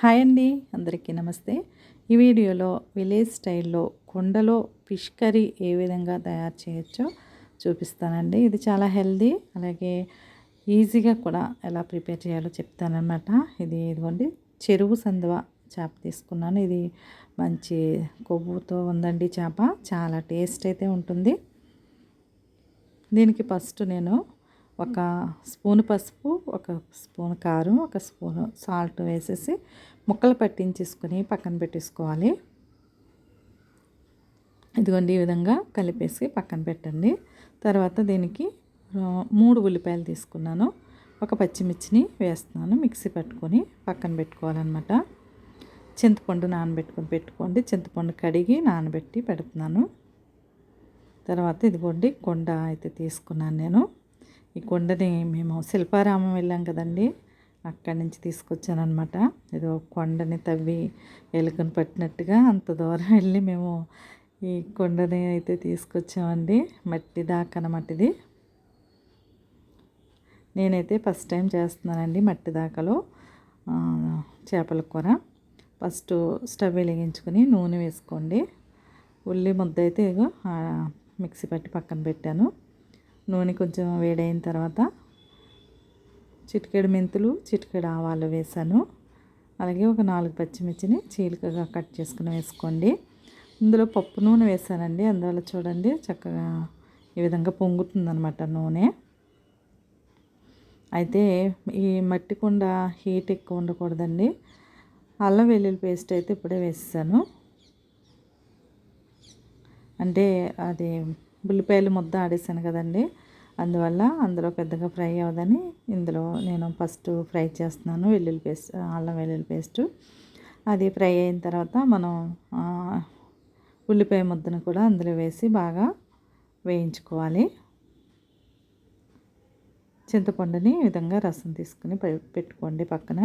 Hi అండి అందరికీ నమస్తే. ఈ వీడియోలో విలేజ్ స్టైల్లో కొండలో ఫిష్ కర్రీ ఏ విధంగా తయారు చేయొచ్చో చూపిస్తానండి. ఇది చాలా హెల్దీ అలాగే ఈజీగా కూడా ఎలా ప్రిపేర్ చేయాలో చెప్తానమాట ఇది ఇదిగోండి చెరువు సందువ చేప తీసుకున్నాను. ఇది మంచి కొవ్వుతో ఉందండి చేప చాలా టేస్ట్ అయితే ఉంటుంది. దీనికి ఫస్ట్ నేను ఒక స్పూన్ పసుపు ఒక స్పూన్ కారం ఒక స్పూన్ సాల్ట్ వేసేసి ముక్కలు పట్టించేసుకొని పక్కన పెట్టేసుకోవాలి. ఇదిగోండి ఈ విధంగా కలిపేసి పక్కన పెట్టండి. తర్వాత దీనికి మూడు ఉల్లిపాయలు తీసుకున్నాను. ఒక పచ్చిమిర్చిని వేస్తున్నాను మిక్సీ పట్టుకొని పక్కన పెట్టుకోవాలన్నమాట. చింతపండు నానబెట్టుకొని పెట్టుకోండి. చింతపండు కడిగి నానబెట్టి పెడుతున్నాను. తర్వాత ఇదిగోండి కొండ అయితే తీసుకున్నాను నేను. ఈ కొండని మేము శిల్పారామం వెళ్ళాం కదండి. అక్కడి నుంచి తీసుకొచ్చానమాట ఏదో కొండని తవ్వి ఎలుకను పట్టినట్టుగా అంత దూరం వెళ్ళి మేము ఈ కొండని అయితే తీసుకొచ్చామండి. మట్టి దాకా మట్టిది నేనైతే ఫస్ట్ టైం చేస్తున్నానండి మట్టి దాకలో చేపల కూర. ఫస్ట్ స్టవ్ వెలిగించుకొని నూనె వేసుకోండి. ఉల్లి ముద్ద అయితే మిక్సీ పట్టి పక్కన పెట్టాను. నూనె కొంచెం వేడైన తర్వాత చిటికెడు మెంతులు చిటికెడు ఆవాలు వేసాను. అలాగే ఒక నాలుగు పచ్చిమిర్చిని చీలికగా కట్ చేసుకుని వేసుకోండి. ఇందులో పప్పు నూనె వేసానండి. అందువల్ల చూడండి చక్కగా ఈ విధంగా పొంగుతుందనమాట నూనె. అయితే ఈ మట్టి కుండ హీట్ ఎక్కువ ఉండకూడదండి. అల్లం వెల్లుల్లి పేస్ట్ అయితే ఇప్పుడే వేసాను అంటే అది ఉల్లిపాయలు ముద్ద ఆడేసాను కదండి. అందువల్ల అందులో పెద్దగా ఫ్రై అవ్వదని ఇందులో నేను ఫస్ట్ ఫ్రై చేస్తున్నాను వెల్లుల్లి పేస్ట్ అల్లం వెల్లుల్లి పేస్ట్. అది ఫ్రై అయిన తర్వాత మనం ఉల్లిపాయ ముద్దను కూడా అందులో వేసి బాగా వేయించుకోవాలి. చింతపండుని ఈ విధంగా రసం తీసుకుని పెట్టుకోండి పక్కన.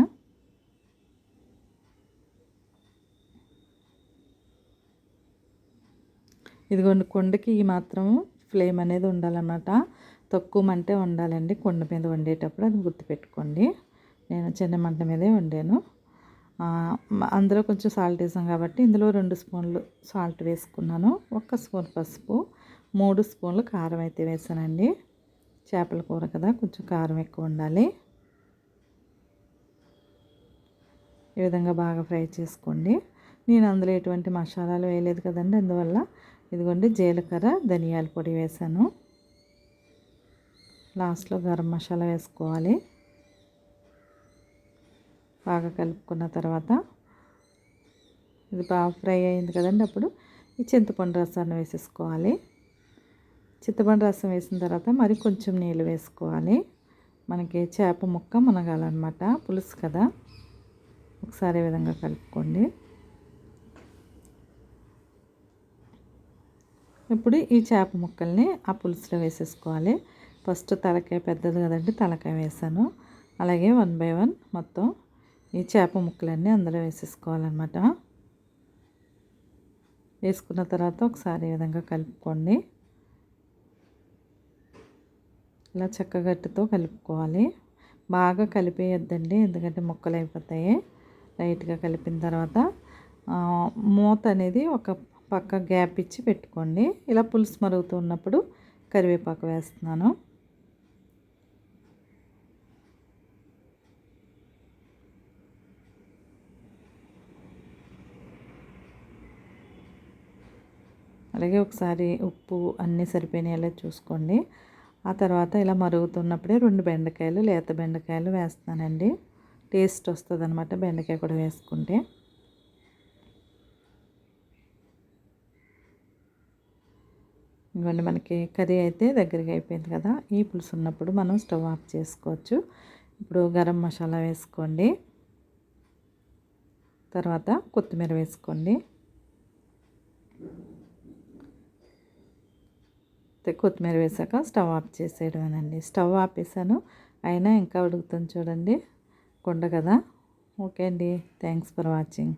ఇదిగోండి కొండకి ఈ మాత్రం ఫ్లేమ్ అనేది ఉండాలన్నమాట. తక్కువ మంటే ఉండాలండి కొండ మీద వండేటప్పుడు అది గుర్తుపెట్టుకోండి. నేను చిన్న మంట మీదే వండాను. అందులో కొంచెం సాల్ట్ వేసాం కాబట్టి ఇందులో రెండు స్పూన్లు సాల్ట్ వేసుకున్నాను. ఒక్క స్పూన్ పసుపు మూడు స్పూన్లు కారం అయితే వేసానండి. చేపల కూర కదా కొంచెం కారం ఎక్కువ ఉండాలి. ఈ విధంగా బాగా ఫ్రై చేసుకోండి. నేను అందులో ఎటువంటి మసాలాలు వేయలేదు కదండి అందువల్ల ఇదిగోండి జీలకర్ర ధనియాల పొడి వేసాను. లాస్ట్లో గరం మసాలా వేసుకోవాలి. బాగా కలుపుకున్న తర్వాత ఇది బాగా ఫ్రై అయింది కదండి అప్పుడు ఈ చింతపండు రసాన్ని వేసేసుకోవాలి. చింతపండు రసం వేసిన తర్వాత మరి కొంచెం నీళ్ళు వేసుకోవాలి. మనకి చేప ముక్క మునగాలన్నమాట పులుసు కదా. ఒకసారి విధంగా కలుపుకోండి. ఇప్పుడు ఈ చేప ముక్కల్ని ఆ పులుసులో వేసేసుకోవాలి. ఫస్ట్ తలకాయ పెద్దది కదండి తలకాయ వేసాను. అలాగే వన్ బై వన్ మొత్తం ఈ చేప ముక్కలన్నీ అందులో వేసేసుకోవాలన్నమాట. వేసుకున్న తర్వాత ఒకసారి ఈ విధంగా కలుపుకోండి. ఇలా చెక్కగట్టుతో కలుపుకోవాలి. బాగా కలిపేయద్దండి ఎందుకంటే ముక్కలు అయిపోతాయి లైట్గా కలిపిన తర్వాత మూత అనేది ఒక పక్క గ్యాప్ ఇచ్చి పెట్టుకోండి. ఇలా పులుసు మరుగుతూ ఉన్నప్పుడు కరివేపాకు వేస్తున్నాను. అలాగే ఒకసారి ఉప్పు అన్నీ సరిపోయినాయలా చూసుకోండి. ఆ తర్వాత ఇలా మరుగుతున్నప్పుడే రెండు బెండకాయలు లేత బెండకాయలు వేస్తానండి టేస్ట్ వస్తుంది అనమాట బెండకాయ కూడా వేసుకుంటే. ఇవన్నీ మనకి కర్రీ అయితే దగ్గరగా అయిపోయింది కదా. ఈ పులుసు ఉన్నప్పుడు మనం స్టవ్ ఆఫ్ చేసుకోవచ్చు. ఇప్పుడు గరం మసాలా వేసుకోండి. తర్వాత కొత్తిమీర వేసుకోండి. కొత్తిమీర వేసాక స్టవ్ ఆఫ్ చేసేయడమేనండి. స్టవ్ ఆపేసాను. అయినా ఇంకా ఉడుకుతుంది చూడండి. కొండ కదా. ఓకే అండి. Thanks for watching.